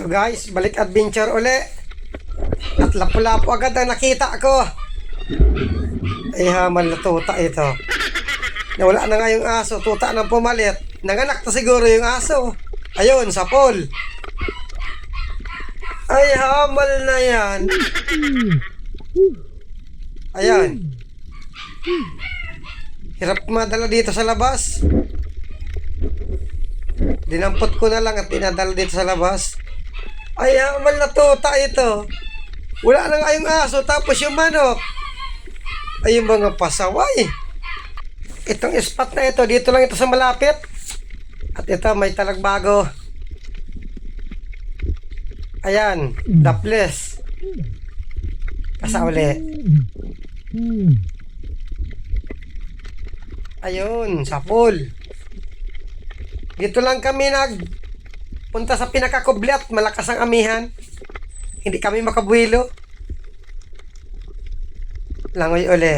So guys, balik adventure uli. At lapu-lapu agad ang nakita ko. Ay hamal na tuta ito. Nawala na nga yung aso, tuta nang pumalit. Nanganak na siguro yung aso. Ayun, sa pool. Ay hamal na yan. Ayan. Hirap madala dito sa labas. Dinampot ko na lang at dinadala dito sa labas. Ay, hamal na tuta ito. Wala na nga yung aso, tapos yung manok. Ay, yung mga pasaway. Itong spot na ito, dito lang ito sa malapit. At ito, may talagbago. Ayan, daples. Pasa uli. Ayun, sa pool. Dito lang kami nag punta sa pinakakubli at malakas ang amihan. Hindi kami makabuhilo. Langoy uli.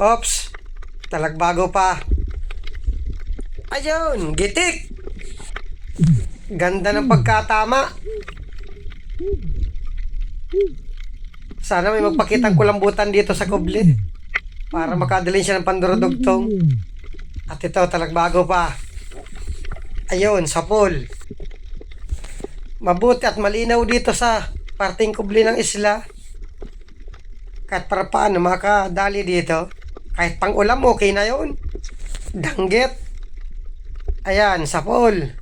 Ops. Talagbago pa. Ayun, gitik. Ganda ng pagkatama. Sana may magpakitang kulambutan dito sa kubli. Para makadalhin siya ng pandurudugtong. At ito, talagbago pa. Ayun, sa pool. Mabuti at malinaw dito sa parting kubli ng isla. Kahit para paano makadali dito. Kahit pang ulam, okay na yun. Danggit. Ayan, sa pool.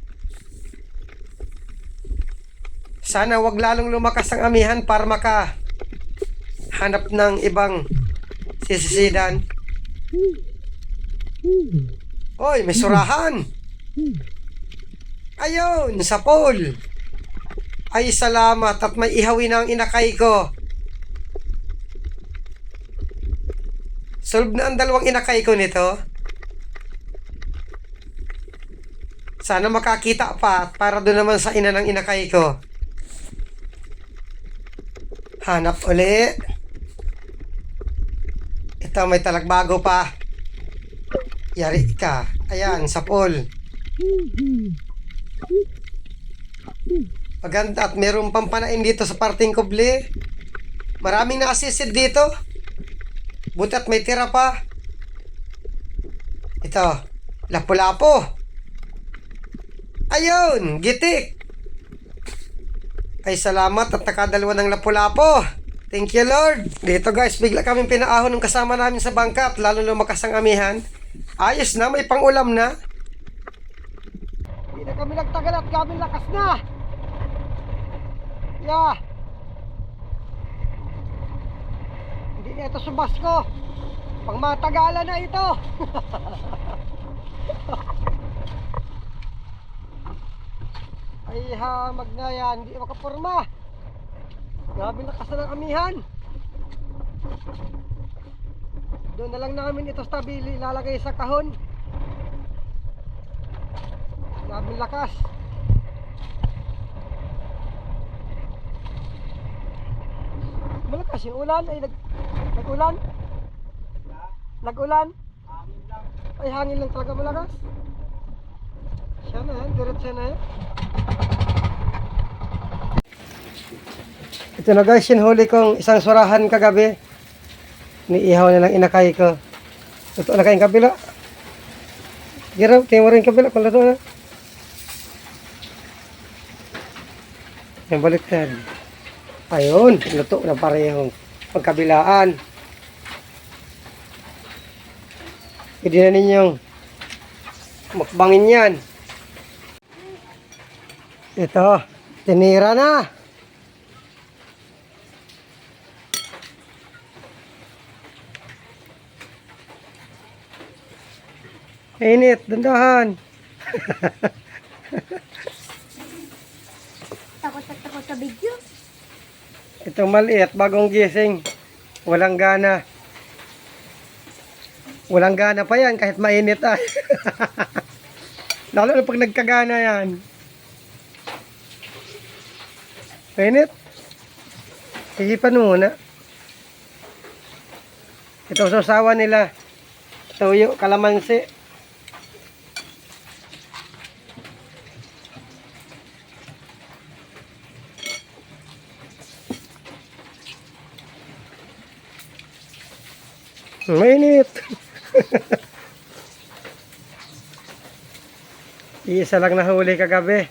Sana wag lalong lumakas ang amihan para maka hanap ng ibang sisisidan. Oy, may surahan. Ayun, sa pool. Ay, salamat at may ihawi na ang inakay ko. Solve na ang dalawang inakay ko nito. Sana makakita pa para doon naman sa ina ng inakay ko. Hanap uli. Ito may talagbago pa. Yari ka. Ayan, sa pool. Maganda at meron pang panain dito sa parting kubli. Maraming na-assisted dito. Buti at may tira pa. Ito, lapu-lapo. Ayun, gitik. Ay salamat at nakadalawa ng lapu-lapo. Thank you Lord. Dito guys, bigla kami pinaahon ng kasama namin sa bangka at lalo lumakas ang amihan. Ayos na, may pangulam na. Hindi na kami nagtagal at kami lakas na. Yeah. Hindi na ito subas ko. Pang matagalan na ito. Ay hamag na hindi makaporma. Grabe lakas na ng amihan. Doon na lang namin ito stabili, ilalagay sa kahon. Grabe lakas. Malakas yung ulan, ay nag, nag-ulan. Nag-ulan. Ay hangin lang talaga malakas. Siya na yan, diretso na yan. Ito na guys, sinhuli kong isang surahan kagabi. Niihaw na ng inakay ko. Ito na kayong kabila. Giraw, tingin mo rin kabila kung lato na. Yung baliktad. Ayun, luto na parehong pagkabilaan. Pwede na ninyong mukbangin yan. Ito, tinira na. Init, dandahan. Takot at takot sa video. Itong maliit, bagong gising. Walang gana. Walang gana pa yan kahit mainit ay. Lalo na pag nagkagana yan. Mainit. Hihipan muna. Ito sasawa nila. Tuyo, kalamansi. Mainit. Isa lang nahuli kagabi.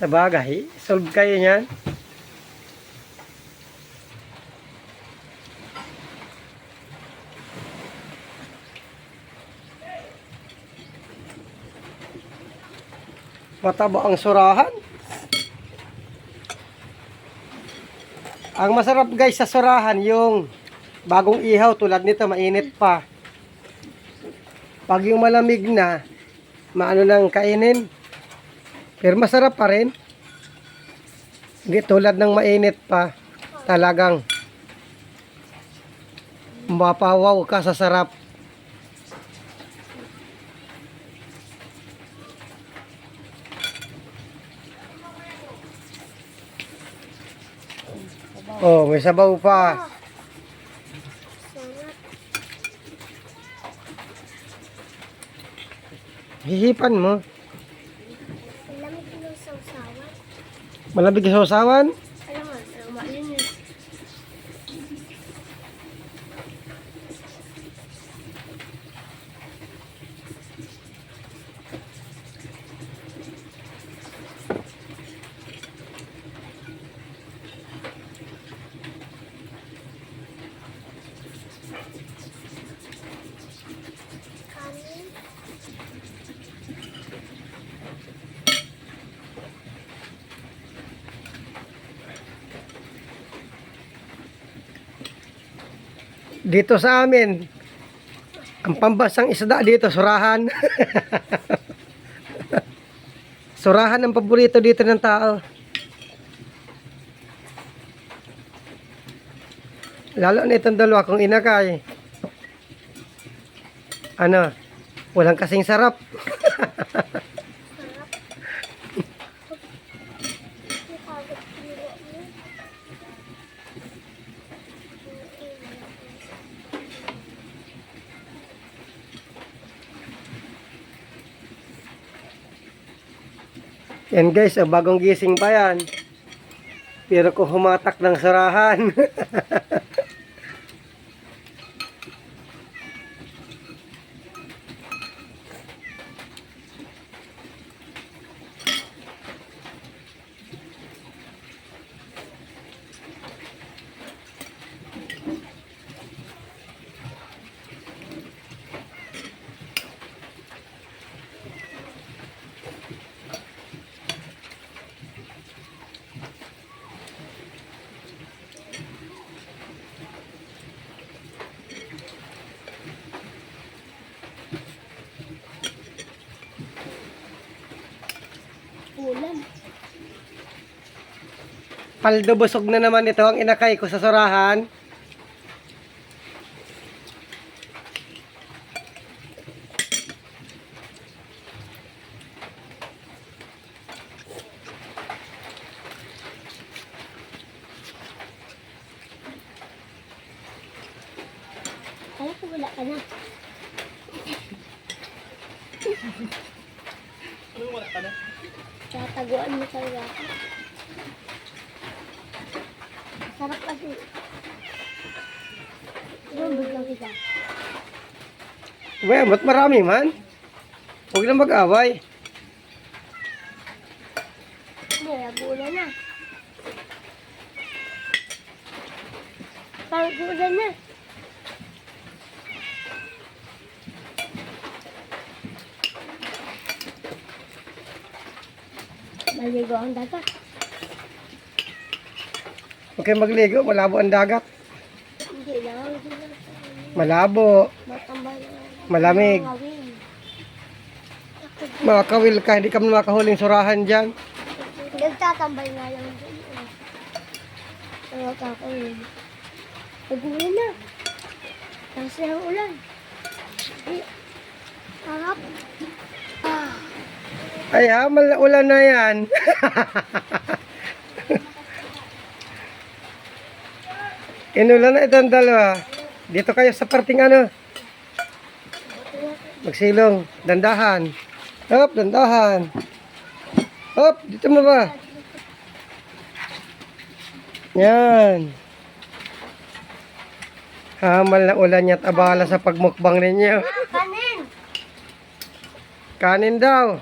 Sa bagay, solve kayo niyan. Mataba ang surahan. Ang masarap guys sa surahan yung bagong ihaw tulad nito mainit pa. Pag yung malamig na, maano nang kainin. Pero masarap pa rin. Hindi tulad ng mainit pa. Talagang mapawaw ka sa sarap. Oh, may sabaw pa. Hihipan mo. Lamig ng sausawan. Malamig sa usawan. Dito sa amin, ang pambasang isda dito, surahan. surahan ang paborito dito ng tao. Lalo na itong dalawa kung inakay. Ano, walang kasing sarap. Yan guys, ah, bagong gising pa yan. Pero kung humatak ng surahan. Ulam. Paldo busog na naman ito ang inakay ko sa surahan. Kala ko wala ka na. Anong wala ka na? Tataguan mo talaga ako. Sarap kasi. Lumabog lang kita. Well, ba't marami man? Huwag na mag-away. Hindi, nagulan na. Parang gulan na. Maligo ang dagat. Huwag kayo magligo, malabo ang dagat. Hindi lang. Malabo, malamig. Makakawil ka, hindi ka makahuling surahan dyan. Nagtatambay nga lang dyan. eh. Tawag ako yun. Nagulan na. Tapos na ang ulan. Eh, harap. Ah, Ay ha, ulan na yan. Inulan na itong dalawa. Dito kayo sa parting ano. Magsilong. Dandahan. Hop, dandahan. Hop, dito mo ba? Yan. Hamal na ulan niya at abala sa pagmukbang ninyo. Kanin! Kanin daw.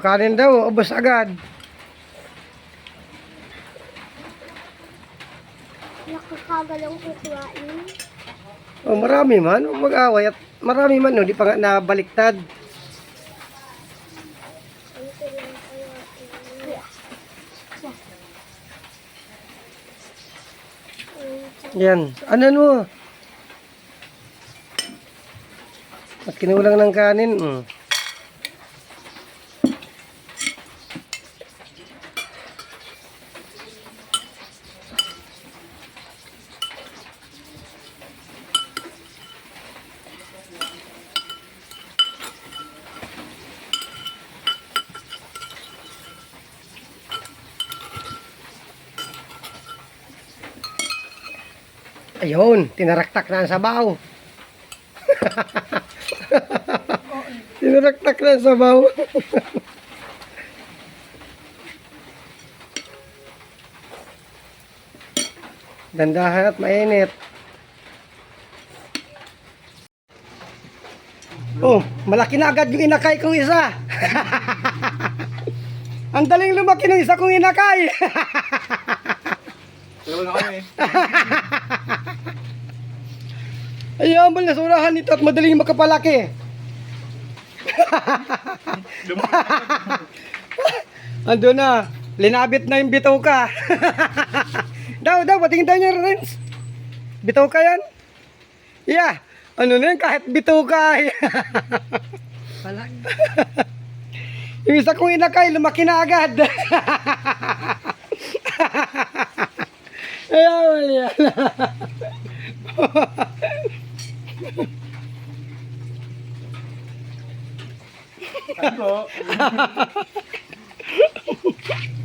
Kanin! Daw. Ubus agad. Nakakagalang kukuhain. Oh, marami man. Huwag mag-away. At marami man. No, di pa nga nabaliktad. Yan. Ano mo? At kinulang ng kanin. Mm. Ayun, tinaraktak na ang sabaw. tinaraktak na ang sabaw. Dandahan at mainit. Oh, malaki na agad yung inakay kong isa. ang daling lumaki ng isa kong inakay. Dalawa na kami. Ayaw mo na surahan nito at madaling makapalaki. Ando na. Linabit na yung bituka. daw, daw, patingin daw niya, Renz. Bituka yan? Yeah. Ano na yan, kahit bituka. yung isa kong inakay, lumaki na agad. Ayaw mo yan. Ano?